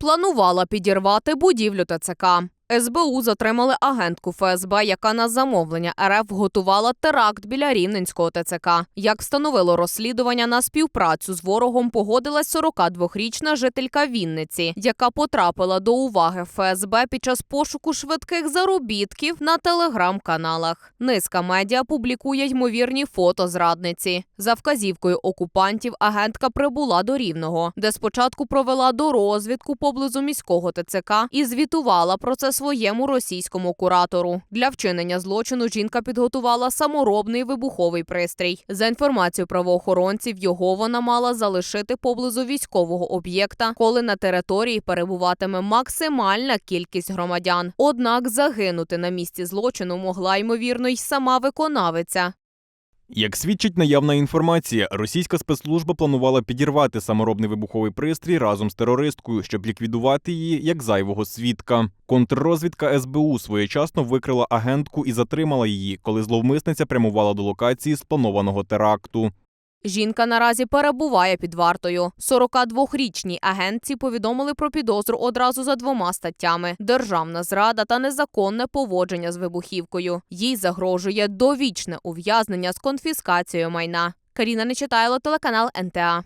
Планувала підірвати будівлю ТЦК. СБУ затримали агентку ФСБ, яка на замовлення РФ готувала теракт біля Рівненського ТЦК. Як встановило розслідування на співпрацю з ворогом, погодилась 42-річна жителька Вінниці, яка потрапила до уваги ФСБ під час пошуку швидких заробітків на телеграм-каналах. Низка медіа публікує ймовірні фото зрадниці. За вказівкою окупантів агентка прибула до Рівного, де спочатку провела дорозвідку поблизу міського ТЦК і звітувала про це своєму російському куратору. Для вчинення злочину жінка підготувала саморобний вибуховий пристрій. За інформацією правоохоронців, його вона мала залишити поблизу військового об'єкта, коли на території перебуватиме максимальна кількість громадян. Однак загинути на місці злочину могла ймовірно й сама виконавиця. Як свідчить наявна інформація, російська спецслужба планувала підірвати саморобний вибуховий пристрій разом з терористкою, щоб ліквідувати її як зайвого свідка. Контррозвідка СБУ своєчасно викрила агентку і затримала її, коли зловмисниця прямувала до локації спланованого теракту. Жінка наразі перебуває під вартою. 42-річній агентці повідомили про підозру одразу за двома статтями: державна зрада та незаконне поводження з вибухівкою. Їй загрожує довічне ув'язнення з конфіскацією майна. Каріна Нечитайло, телеканал НТА.